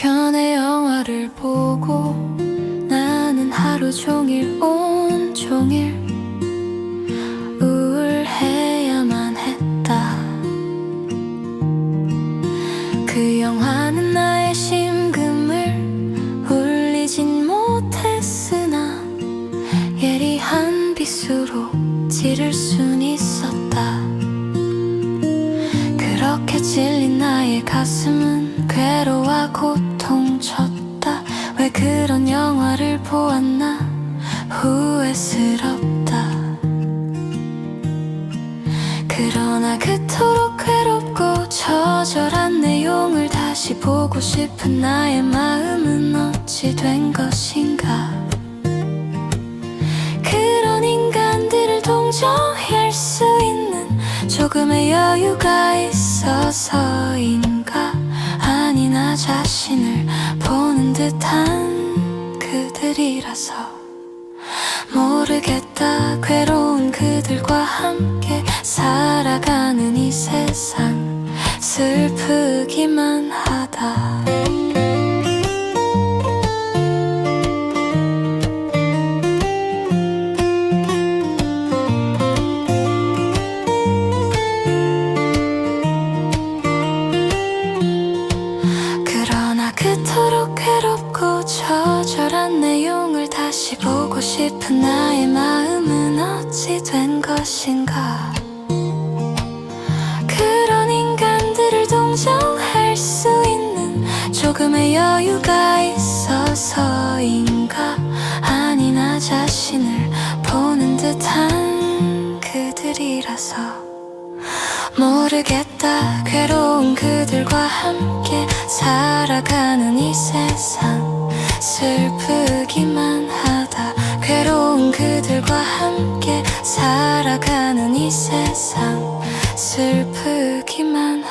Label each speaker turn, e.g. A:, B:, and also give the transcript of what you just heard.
A: 편의 영화를 보고 나는 하루 종일 온종일 우울해야만 했다. 그 영화는 나의 심금을 울리진 못했으나 예리한 빛으로 찌를 순 있었다. 그렇게 찔린 나의 가슴 보았나? 후회스럽다. 그러나 그토록 괴롭고 처절한 내용을 다시 보고 싶은 나의 마음은 어찌 된 것인가? 그런 인간들을 동정할 수 있는 조금의 여유가 있어서인가? 아니 나 자신을 보는 듯한 그들이라서 모르겠다. 괴로운 그들과 함께 살아가는 이 세상 슬프기만 하다 처절한 내용을 다시 보고 싶은 나의 마음은 어찌 된 것인가? 그런 인간들을 동정할 수 있는 조금의 여유가 있어서인가? 아니 나 자신을 보는 듯한 그들이라서. 모르겠다. 괴로운 그들과 함께 살아가는 이 세상 슬프기만 하다 괴로운 그들과 함께 살아가는 이 세상 슬프기만